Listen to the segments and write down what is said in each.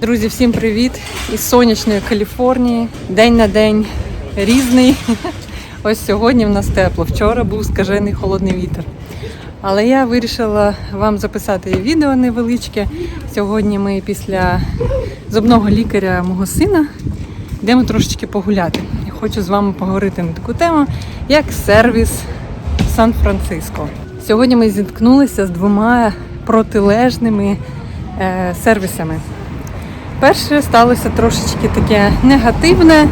Друзі, всім привіт із сонячної Каліфорнії. День на день різний. Ось сьогодні в нас тепло. Вчора був скажений холодний вітер. Але я вирішила вам записати відео невеличке. Сьогодні ми після зубного лікаря мого сина йдемо трошечки погуляти. Я хочу з вами поговорити на таку тему, як сервіс Сан-Франциско. Сьогодні ми зіткнулися з двома протилежними е, сервісами. Перше сталося трошечки таке негативне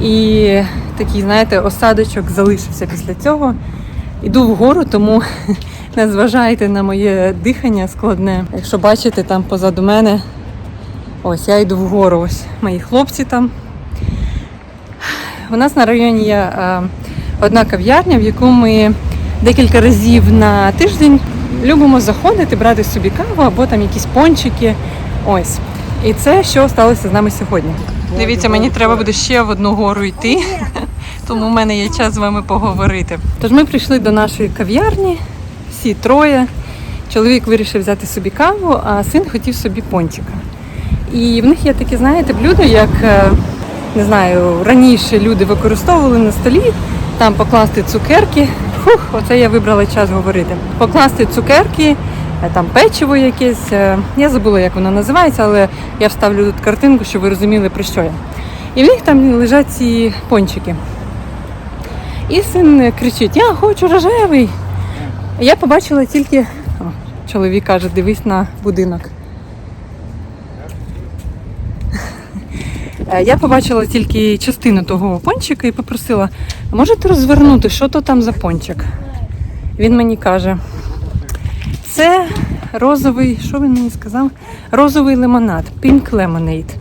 і такий, знаєте, осадочок залишився після цього. Іду вгору, тому не зважайте на моє дихання складне. Якщо бачите, там позаду мене, ось я йду вгору, ось мої хлопці там. У нас на районі є е, одна кав'ярня, в яку ми декілька разів на тиждень любимо заходити, брати собі каву або там якісь пончики. Ось. І це що сталося з нами сьогодні. Дивіться, мені треба буде ще в одну гору йти, тому в мене є час з вами поговорити. Тож ми прийшли до нашої кав'ярні, всі троє. Чоловік вирішив взяти собі каву, а син хотів собі пончика. І в них є такі, знаєте, блюда, як е, не знаю, раніше люди використовували на столі, там покласти цукерки. Фух, оце я вибрала час говорити. Покласти цукерки, е, там печиво якесь. е, Я забула, як воно називається, але я вставлю тут картинку, щоб ви розуміли, про що я. І в них там лежать ці пончики. І син кричить: Я хочу рожевий. Я побачила тільки. О, чоловік каже, дивись на будинок. Е, Я побачила тільки частину того пончика і попросила, «А можете розвернути, що то там за пончик? Він мені каже, це розовий, що він мені сказав? Розовий лимонад, pink lemonade.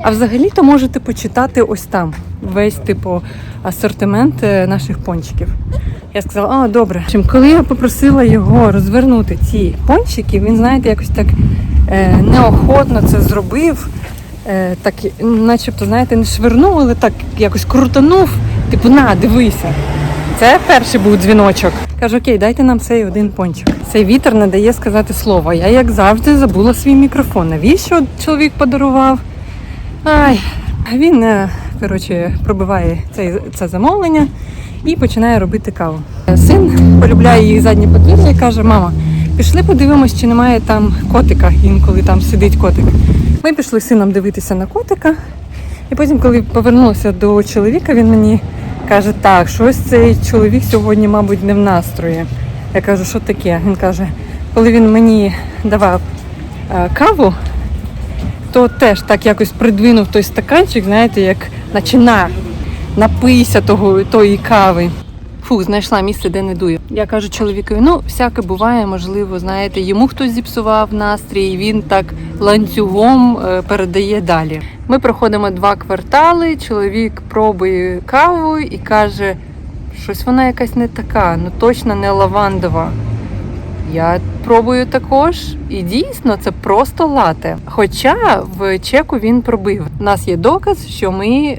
А взагалі-то можете почитати ось там весь типу асортимент е, наших пончиків. Я сказала, а добре. Чим коли я попросила його розвернути ці пончики, він, знаєте, якось так е, неохотно це зробив. Е, так, начебто, знаєте, не швирнув, але так якось крутанув. Типу, на, дивися. Це перший був дзвіночок. Кажу, окей, дайте нам цей один пончик. Цей вітер не дає сказати слово. Я, як завжди, забула свій мікрофон. Навіщо чоловік подарував? Ай, він, е, коротше, пробиває цей, це замовлення і починає робити каву. Син полюбляє її заднє подвір'я і каже: мама, пішли подивимось, чи немає там котика, інколи там сидить котик. Ми пішли з сином дивитися на котика. І потім, коли повернулися до чоловіка, він мені каже, так, щось цей чоловік сьогодні, мабуть, не в настрої. Я кажу, що таке? Він каже, коли він мені давав е, каву, то теж так якось придвинув той стаканчик, знаєте, як наче на, напийся того, тої кави. Фух, знайшла місце, де не дує. Я кажу чоловікові, ну, всяке буває, можливо, знаєте, йому хтось зіпсував настрій, він так ланцюгом е, передає далі. Ми проходимо два квартали, чоловік пробує каву і каже, щось вона якась не така, ну точно не лавандова. Я пробую також, і дійсно це просто лате. Хоча в чеку він пробив. У нас є доказ, що ми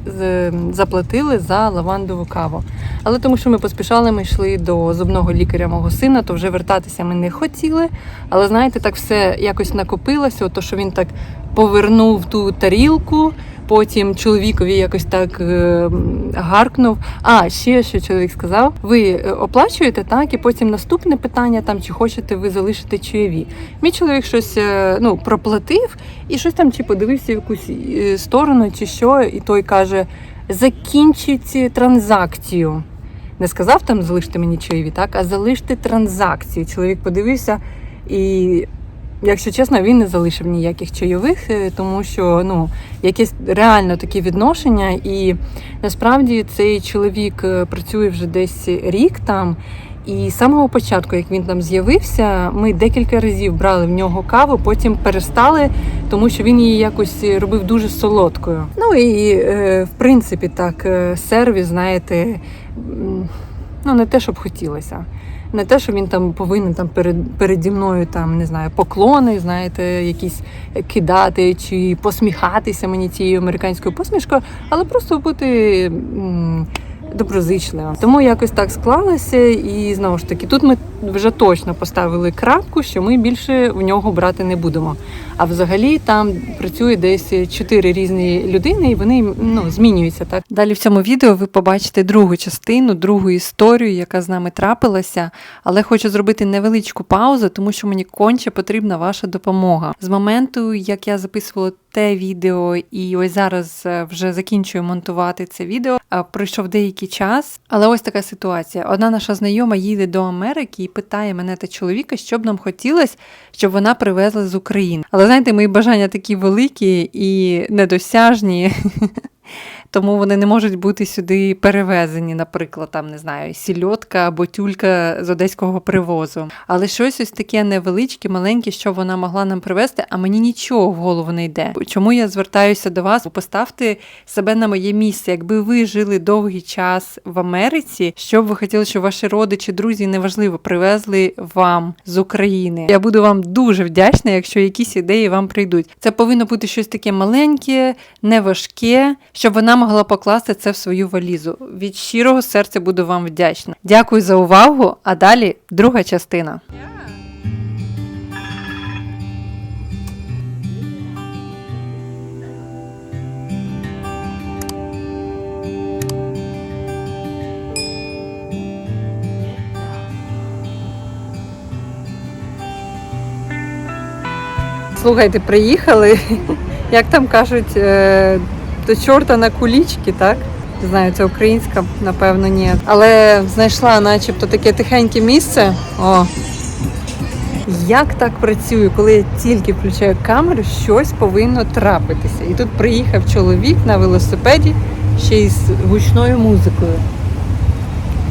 заплатили за лавандову каву. Але тому, що ми поспішали, ми йшли до зубного лікаря мого сина, то вже вертатися ми не хотіли. Але знаєте, так все якось накопилося, то що він так повернув ту тарілку. Потім чоловікові якось так е, гаркнув. А ще що чоловік сказав: ви е, оплачуєте так, і потім наступне питання там, чи хочете ви залишити чайові. Мій чоловік щось е, ну проплатив і щось там чи подивився в якусь сторону, чи що, і той каже: закінчіть транзакцію. Не сказав там залиште мені чайові, так, а залиште транзакцію. Чоловік подивився і. Якщо чесно, він не залишив ніяких чайових, е, тому що ну якесь реально таке відношення, і насправді цей чоловік е, працює вже десь рік там. І з самого початку, як він там з'явився, ми декілька разів брали в нього каву, потім перестали, тому що він її якось робив дуже солодкою. Ну і е, в принципі так, сервіс, знаєте, ну не те, щоб хотілося. Не те, що він там повинен там перед переді мною там не знаю поклони, знаєте, якісь кидати чи посміхатися мені цією американською посмішкою, але просто бути доброзичлива. Тому якось так склалося, і знову ж таки, тут ми вже точно поставили крапку, що ми більше в нього брати не будемо. А взагалі там працює десь чотири різні людини, і вони ну, змінюються. Так далі в цьому відео ви побачите другу частину, другу історію, яка з нами трапилася. Але хочу зробити невеличку паузу, тому що мені конче потрібна ваша допомога. З моменту, як я записувала те відео, і ось зараз е, вже закінчую монтувати це відео. Пройшов деякий час, але ось така ситуація. Одна наша знайома їде до Америки і питає мене та чоловіка, що б нам хотілося, щоб вона привезла з України. Але знаєте, мої бажання такі великі і недосяжні. Тому вони не можуть бути сюди перевезені, наприклад, там не знаю, сільотка або тюлька з одеського привозу. Але щось ось таке невеличке, маленьке, що вона могла нам привезти, а мені нічого в голову не йде. Чому я звертаюся до вас? Поставте себе на моє місце. Якби ви жили довгий час в Америці, що б ви хотіли, щоб ваші родичі, друзі, неважливо, привезли вам з України. Я буду вам дуже вдячна, якщо якісь ідеї вам прийдуть. Це повинно бути щось таке маленьке, неважке, щоб вона могла покласти це в свою валізу. Від щирого серця буду вам вдячна. Дякую за увагу. А далі друга частина. Слухайте, приїхали. Як там кажуть, е, до чорта на кулічки, так? Не знаю, це українська, напевно, ні. Але знайшла начебто таке тихеньке місце. О. Як так працює, коли я тільки включаю камеру, щось повинно трапитися. І тут приїхав чоловік на велосипеді ще й з гучною музикою.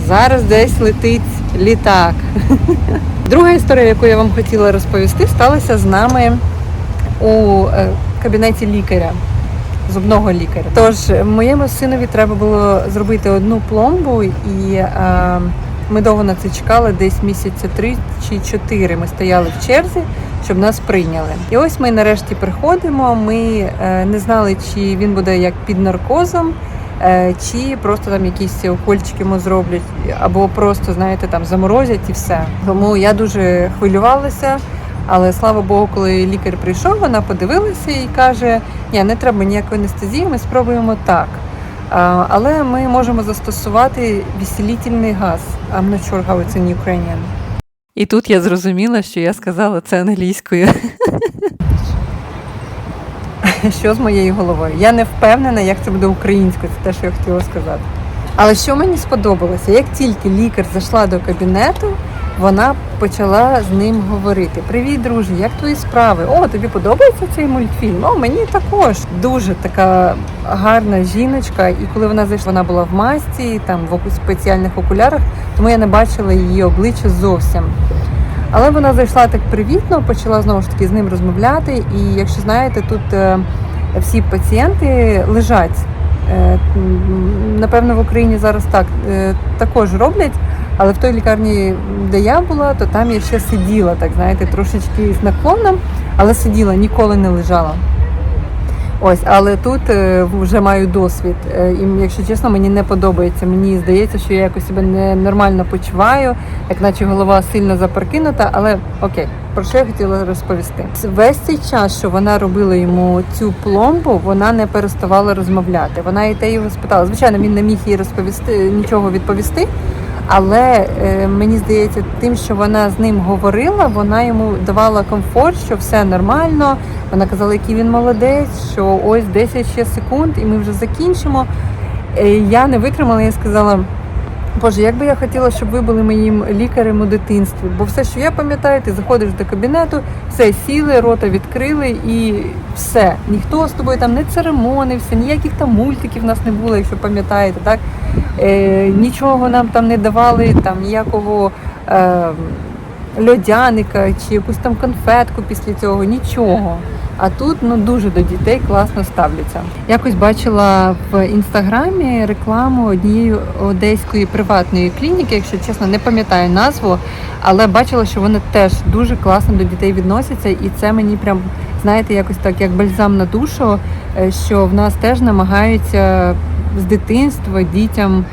Зараз десь летить літак. Друга історія, яку я вам хотіла розповісти, сталася з нами у е, кабінеті лікаря, зубного лікаря. Тож моєму синові треба було зробити одну пломбу, і е, ми довго на це чекали, десь місяця три чи чотири. Ми стояли в черзі, щоб нас прийняли. І ось ми нарешті приходимо. Ми е, не знали, чи він буде як під наркозом. е, Чи просто там якісь укольчики йому зроблять, або просто, знаєте, там заморозять і все. Тому я дуже хвилювалася. Але слава Богу, коли лікар прийшов, вона подивилася і каже: ні, не треба ніякої анестезії, ми спробуємо так. Але ми можемо застосувати веселітельний газ. I'm not sure how it's in Ukrainian. І тут я зрозуміла, що я сказала це англійською. Що з моєю головою? Я не впевнена, як це буде українською, це те, що я хотіла сказати. Але що мені сподобалося, як тільки лікар зайшла до кабінету, вона почала з ним говорити: Привіт, друже, як твої справи? О, тобі подобається цей мультфільм? О, мені також дуже така гарна жіночка. І коли вона зайшла, вона була в масці, там в спеціальних окулярах, тому я не бачила її обличчя зовсім. Але вона зайшла так привітно, почала знову ж таки з ним розмовляти. І якщо знаєте, тут е, всі пацієнти лежать. Е, Напевно, в Україні зараз так е, також роблять. Але в той лікарні, де я була, то там я ще сиділа, так знаєте, трошечки з наклоном, але сиділа, ніколи не лежала. Ось, але тут е, вже маю досвід. Е, І якщо чесно, мені не подобається. Мені здається, що я якось себе не нормально почуваю, як наче голова сильно запрокинута, але окей, про що я хотіла розповісти. Весь цей час, що вона робила йому цю пломбу, вона не переставала розмовляти. Вона і те його спитала. Звичайно, він не міг їй розповісти нічого відповісти. Але е, мені здається, тим, що вона з ним говорила, вона йому давала комфорт, що все нормально. Вона казала, який він молодець, що ось 10 ще секунд, і ми вже закінчимо. Е, я не витримала, я сказала. Боже, як би я хотіла, щоб ви були моїм лікарем у дитинстві. Бо все, що я пам'ятаю, ти заходиш до кабінету, все сіли, рота відкрили і все. Ніхто з тобою там не церемонився, ніяких там мультиків в нас не було, якщо пам'ятаєте, так? Е, нічого нам там не давали, там ніякого е, льодяника чи якусь там конфетку після цього, нічого. А тут ну дуже до дітей класно ставляться. Якось бачила в інстаграмі рекламу однієї одеської приватної клініки, якщо чесно, не пам'ятаю назву, але бачила, що вони теж дуже класно до дітей відносяться, і це мені прям знаєте, якось так, як бальзам на душу, е, що в нас теж намагаються з дитинства дітям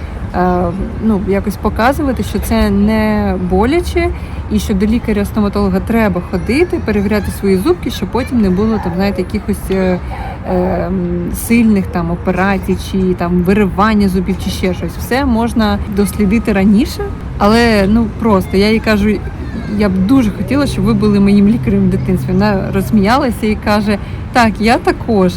ну, якось показувати, що це не боляче, і що до лікаря-стоматолога треба ходити, перевіряти свої зубки, щоб потім не було там, знаєте, якихось е, е, сильних там операцій, чи там виривання зубів, чи ще щось. Все можна дослідити раніше, але ну просто я їй кажу. Я б дуже хотіла, щоб ви були моїм лікарем в дитинстві. Вона розсміялася і каже: Так, я також.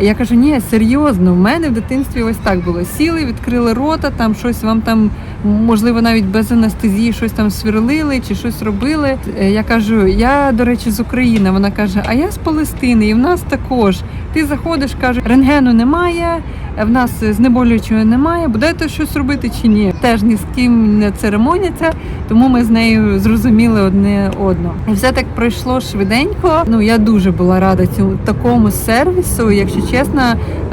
Я кажу, ні, серйозно, в мене в дитинстві ось так було. Сіли, відкрили рота, там щось вам там, можливо, навіть без анестезії щось там сверлили чи щось робили. Е, Я кажу, я, до речі, з України. Вона каже, а я з Палестини, і в нас також. Ти заходиш, каже, рентгену немає, в нас знеболюючого немає, будете щось робити чи ні? Теж ні з ким не церемоняться, тому ми з нею зрозуміли одне одного. І все так пройшло швиденько. Ну я дуже була рада цьому такому сервісу. Якщо чесно,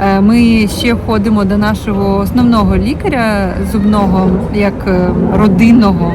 Е, ми ще ходимо до нашого основного лікаря зубного, як е, родинного.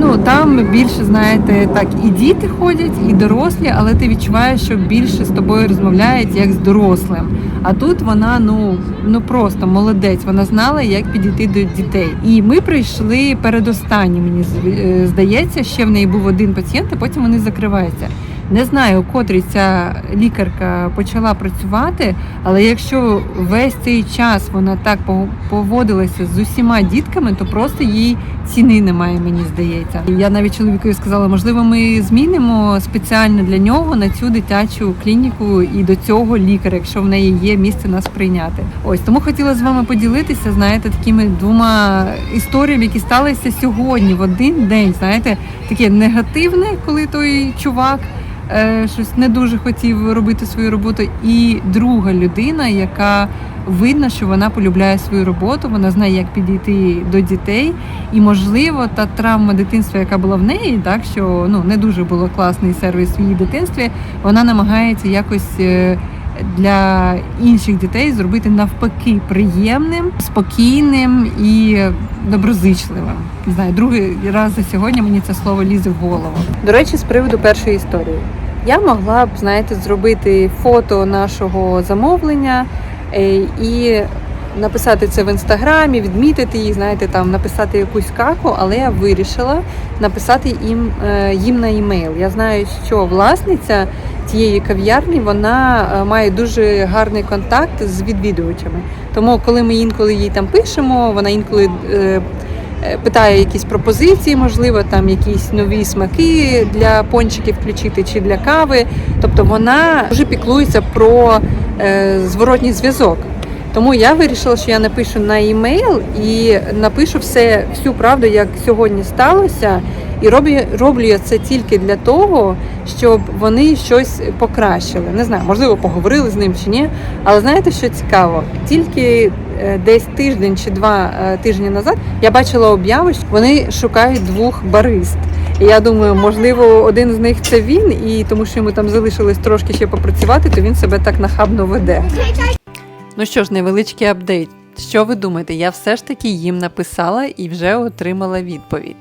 Ну там більше знаєте, так і діти ходять, і дорослі, але ти відчуваєш, що більше з тобою розмовляють як з дорослим. А тут вона ну ну просто молодець. Вона знала, як підійти до дітей. І ми прийшли передостанні. Мені е, здається, ще в неї був один пацієнт, а потім вони закриваються. Не знаю, котрій ця лікарка почала працювати, але якщо весь цей час вона так по- поводилася з усіма дітками, то просто їй ціни немає, мені здається. Я навіть чоловікові сказала, можливо, ми змінимо спеціально для нього на цю дитячу клініку і до цього лікаря, якщо в неї є місце нас прийняти. Ось тому хотіла з вами поділитися, знаєте, такими двома історіями, які сталися сьогодні в один день. Знаєте, таке негативне, коли той чувак щось не дуже хотів робити свою роботу. І друга людина, яка видно, що вона полюбляє свою роботу, вона знає, як підійти до дітей. І можливо, та травма дитинства, яка була в неї, так що ну не дуже було класний сервіс в її дитинстві, вона намагається якось. Для інших дітей зробити навпаки приємним, спокійним і доброзичливим. Не знаю, другий раз за сьогодні мені це слово лізе в голову. До речі, з приводу першої історії. Я могла б, знаєте, зробити фото нашого замовлення е, і написати це в інстаграмі, відмітити їх, знаєте, там написати якусь каку, але я вирішила написати їм, е, їм на імейл. Я знаю, що власниця цієї кав'ярні вона е, має дуже гарний контакт з відвідувачами. Тому, коли ми інколи їй там пишемо, вона інколи. е, Питає якісь пропозиції, можливо, там якісь нові смаки для пончиків включити чи для кави. Тобто вона дуже піклується про зворотній зв'язок. Тому я вирішила, що я напишу на емейл і напишу все, всю правду, як сьогодні сталося. І роблю, роблю я це тільки для того, щоб вони щось покращили. Не знаю, можливо, поговорили з ним чи ні. Але знаєте, що цікаво? Тільки е, десь тиждень чи два е, тижні назад я бачила об'яви, що вони шукають двох барист. І я думаю, можливо, один з них це він, і тому що йому там залишилось трошки ще попрацювати, то він себе так нахабно веде. Ну що ж, невеличкий апдейт. Що ви думаєте? Я все ж таки їм написала і вже отримала відповідь.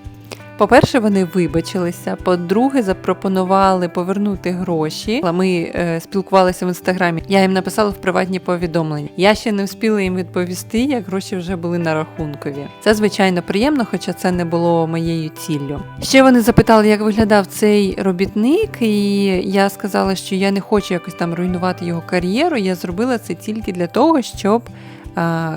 По-перше, вони вибачилися. По-друге, запропонували повернути гроші. Ми е, спілкувалися в інстаграмі. Я їм написала в приватні повідомлення. Я ще не встигла їм відповісти, як гроші вже були на рахункові. Це звичайно приємно, хоча це не було моєю ціллю. Ще вони запитали, як виглядав цей робітник, і я сказала, що я не хочу якось там руйнувати його кар'єру. Я зробила це тільки для того, щоб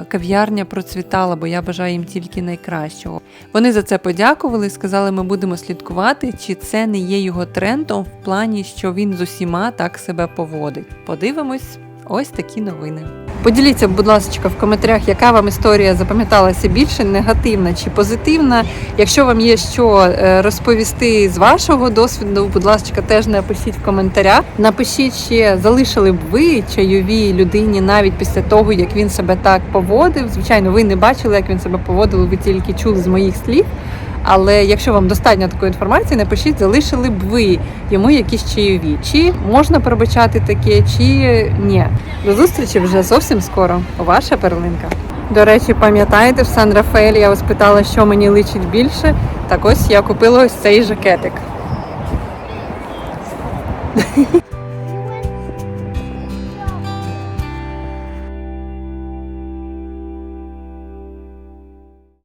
кав'ярня процвітала, бо я бажаю їм тільки найкращого. Вони за це подякували і сказали, ми будемо слідкувати, чи це не є його трендом в плані, що він з усіма так себе поводить. Подивимось, ось такі новини. Поділіться, будь ласка, в коментарях, яка вам історія запам'яталася більше, негативна чи позитивна. Якщо вам є що е, розповісти з вашого досвіду, будь ласка, теж напишіть в коментарях. Напишіть ще, залишили б ви чайовій людині навіть після того, як він себе так поводив. Звичайно, ви не бачили, як він себе поводив, ви тільки чули з моїх слів. Але якщо вам достатньо такої інформації, напишіть, залишили б ви йому якісь чайові. Чи можна пробачати таке, чи ні. До зустрічі вже зовсім скоро. Ваша перлинка. До речі, пам'ятаєте, в Сан Рафаель я вас питала, що мені личить більше. Так ось я купила ось цей жакетик.